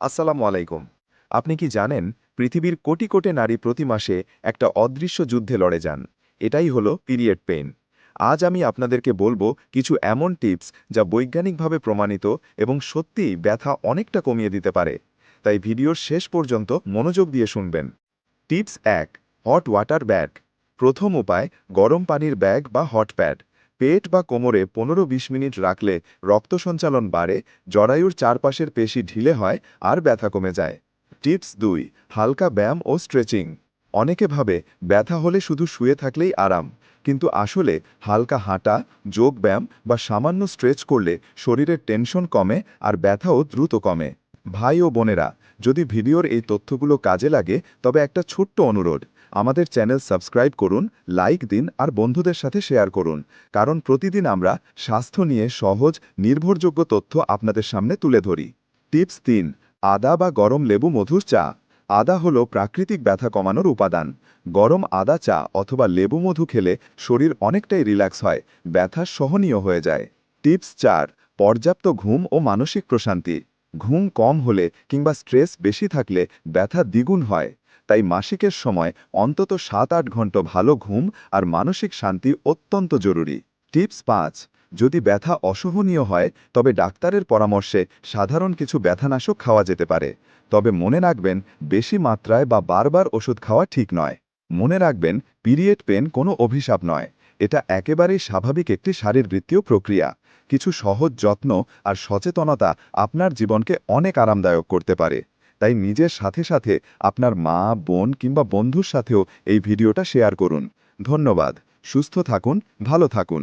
আসসালামু আলাইকুম। আপনি কি জানেন, পৃথিবীর কোটি কোটি নারী প্রতি মাসে একটা অদৃশ্য যুদ্ধে লড়ে যান? এটাই হলো পিরিয়ড পেইন। আজ আমি আপনাদেরকে বলব কিছু এমন টিপস যা বৈজ্ঞানিকভাবে প্রমাণিত এবং সত্যিই ব্যথা অনেকটা কমিয়ে দিতে পারে। তাই ভিডিওর শেষ পর্যন্ত মনোযোগ দিয়ে শুনবেন। টিপস এক, হট ওয়াটার ব্যাগ। প্রথম উপায়, গরম পানির ব্যাগ বা হট প্যাড। পেট বা কোমরে পনেরো বিশ মিনিট রাখলে রক্ত সঞ্চালন বাড়ে, জরায়ুর চারপাশের পেশি ঢিলে হয় আর ব্যথা কমে যায়। টিপস দুই, হালকা ব্যায়াম ও স্ট্রেচিং। অনেকে ভাবে ব্যথা হলে শুধু শুয়ে থাকলেই আরাম, কিন্তু আসলে হালকা হাঁটা, যোগ ব্যায়াম বা সামান্য স্ট্রেচ করলে শরীরের টেনশন কমে আর ব্যথাও দ্রুত কমে। ভাই ও বোনেরা, যদি ভিডিওর এই তথ্যগুলো কাজে লাগে, তবে একটা ছোট্ট অনুরোধ আমাদের চ্যানেল সাবস্ক্রাইব করুন, লাইক দিন আর বন্ধুদের সাথে শেয়ার করুন। কারণ প্রতিদিন আমরা স্বাস্থ্য নিয়ে সহজ, নির্ভরযোগ্য তথ্য আপনাদের সামনে তুলে ধরি। টিপস তিন, আদা বা গরম লেবু মধুর চা। আদা হলো প্রাকৃতিক ব্যথা কমানোর উপাদান। গরম আদা চা অথবা লেবু মধু খেলে শরীর অনেকটাই রিল্যাক্স হয়, ব্যথা সহনীয় হয়ে যায়। টিপস চার, পর্যাপ্ত ঘুম ও মানসিক প্রশান্তি। ঘুম কম হলে কিংবা স্ট্রেস বেশি থাকলে ব্যথা দ্বিগুণ হয়। তাই মাসিকের সময় অন্তত সাত আট ঘণ্টা ভালো ঘুম আর মানসিক শান্তি অত্যন্ত জরুরি। টিপস পাঁচ, যদি ব্যথা অসহনীয় হয়, তবে ডাক্তারের পরামর্শে সাধারণ কিছু ব্যথানাশক খাওয়া যেতে পারে। তবে মনে রাখবেন, বেশি মাত্রায় বা বারবার ওষুধ খাওয়া ঠিক নয়। মনে রাখবেন, পিরিয়ড পেন কোনো অভিশাপ নয়। এটা একেবারেই স্বাভাবিক একটি শারীরবৃত্তীয় প্রক্রিয়া। কিছু সহজ যত্ন আর সচেতনতা আপনার জীবনকে অনেক আরামদায়ক করতে পারে। তাই নিজের সাথে সাথে আপনার মা, বোন কিংবা বন্ধুর সাথেও এই ভিডিওটা শেয়ার করুন। ধন্যবাদ। সুস্থ থাকুন, ভালো থাকুন।